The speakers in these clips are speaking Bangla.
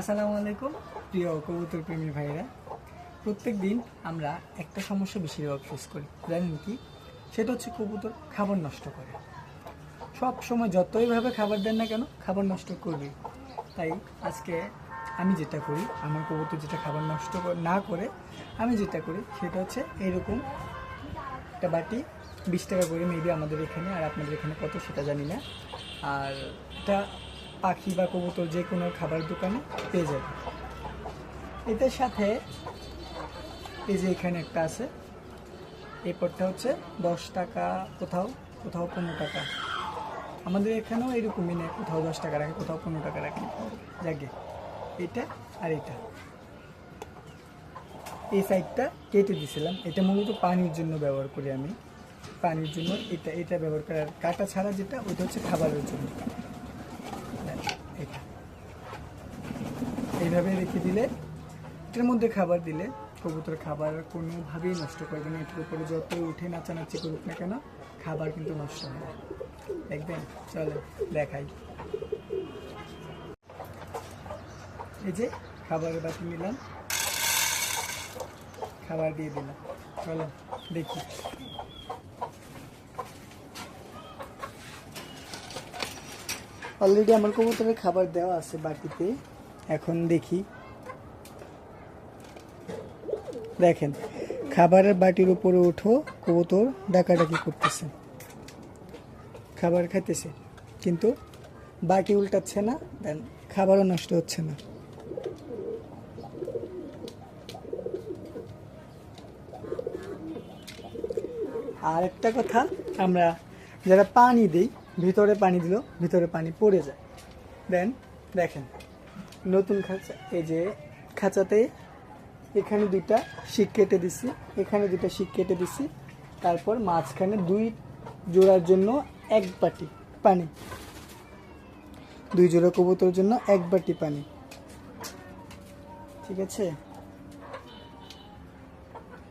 আসসালামু আলাইকুম, প্রিয় কবুতর প্রেমী ভাইরা প্রত্যেক দিন আমরা একটা সমস্যা বেশিরভাগ ফেস করি, জানেন কি? সেটা হচ্ছে কবুতর খাবার নষ্ট করে। সব সময় যতইভাবে খাবার দেন না কেন, খাবার নষ্ট করবে তাই আজকে আমি যেটা করি, আমার কবুতর যেটা খাবার নষ্ট না করে, আমি যেটা করি, সেটা হচ্ছে এরকম একটা বাটি, বিশ টাকা করে মেবি আমাদের এখানে, আর আপনাদের এখানে কত সেটা জানি না। আর এটা পাখি বা কবুতর যে কোনো খাবার দোকানে পেয়ে যাবে। এটার সাথে এই যে এখানে একটা আছে, এই হচ্ছে দশ টাকা কোথাও কোথাও পনেরো টাকা। আমাদের এখানেও এরকমই নেই, কোথাও দশ টাকা রাখে, কোথাও পনেরো টাকা রাখে। যাকে এটা আর এটা। এই সাইডটা কেটে দিয়েছিলাম এটা মূলত পানির জন্য ব্যবহার করি আমি। পানির জন্য এটা এটা ব্যবহার করার কাটা ছাড়া যেটা, ওইটা হচ্ছে খাবারের জন্য। এইভাবে রেখে দিলে, এটার মধ্যে খাবার দিলে কবুতর খাবার কোনোভাবেই নষ্ট করবে না। এটার উপরে যত উঠে নাচানাচি করুক না কেন, খাবার কিন্তু নষ্ট না দেখবেন চলো, দেখাই। এই যে খাবারের বাটি নিলাম। খাবার দিয়ে দিলাম। চলো, দেখি। অলরেডি আমার কবুতরের খাবার দেওয়া আছে বাটিতে। এখন দেখি। দেখেন, খাবারের বাটির উপরে উঠো, কবুতর ডাকাডাকি করতেছে। খাবার খাইতেছে, কিন্তু বাটি উল্টাচ্ছে না দেন খাবারও নষ্ট হচ্ছে না। আর একটা কথা, আমরা যারা পানি দিই ভিতরে পানি দিল, ভিতরে পানি পড়ে যায়। দেন দেখেন, নতুন খাঁচা। এই যে খাঁচাতে এখানে দুইটা শিক কেটে দিছি, এখানে দুইটা শিক কেটে দিছি। তারপর মাঝখানে দুই জোড়ার জন্য এক বাটি পানি। দুই জোড়া কবুতরের জন্য এক বাটি পানি। ঠিক আছে?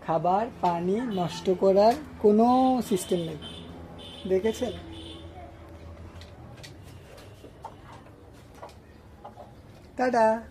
খাবার, পানি নষ্ট করার কোনো সিস্টেম নেই। দেখেছেন? টাটা।